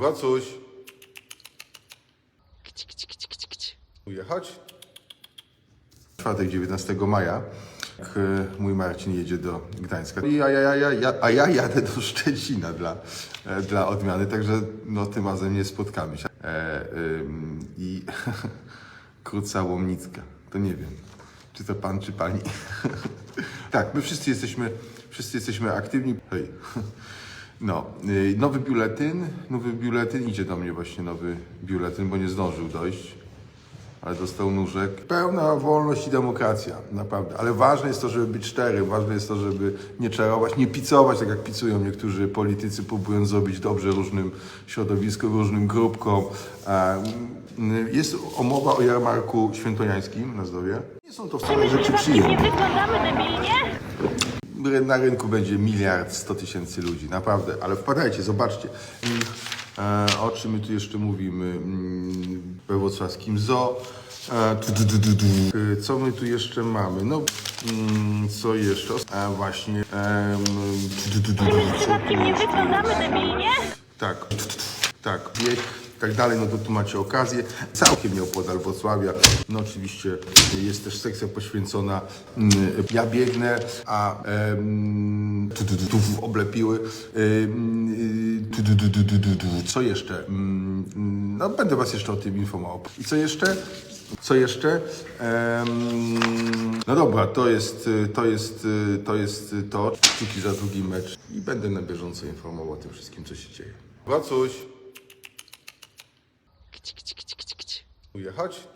Wacuś. Ujechać? Czwartek 19 maja. jak, e, Mój Marcin jedzie do Gdańska. I ja, ja, ja, ja, a ja jadę do Szczecina dla, e, dla odmiany, także no, tym razem nie spotkamy się. E, ym, I krótca łomnicka. To nie wiem, czy to pan, czy pani. tak, my wszyscy jesteśmy, wszyscy jesteśmy aktywni. Hej. No, y, nowy biuletyn, nowy biuletyn, idzie do mnie właśnie nowy biuletyn, bo nie zdążył dojść, ale dostał nóżek. Pełna wolność i demokracja, naprawdę. Ale ważne jest to, żeby być szczery, ważne jest to, żeby nie czarować, nie picować, tak jak picują niektórzy politycy, próbując zrobić dobrze różnym środowiskom, różnym grupkom. A, mm, Jest omowa o jarmarku świętojańskim na zdrowie. Nie są to wcale rzeczy przyjemne. Nie wyglądamy debilnie? Na rynku będzie miliard sto tysięcy ludzi, naprawdę, ale wpadajcie, zobaczcie. Mm, E, o czym my tu jeszcze mówimy? Mm, we wrocławskim zoo. E. E, co my tu jeszcze mamy? No, mm, co jeszcze? A właśnie. tu, tu, tu. Co tu Nie wyglądamy debilnie? Tak, tak, tak dalej, no to tu macie okazję. Całkiem nieopodal Wrocławia. No oczywiście jest też sekcja poświęcona mm, Ja biegnę, a tu, tu, tu, tu oblepiły. Tu, tu, tu, tu, tu, tu. Co jeszcze? Mm, mm, No będę was jeszcze o tym informował. I co jeszcze? Co jeszcze? No dobra, to jest, to jest, to jest to. Kciuki za drugi mecz i będę na bieżąco informował o tym wszystkim, co się dzieje. Wacuś. Ujechać?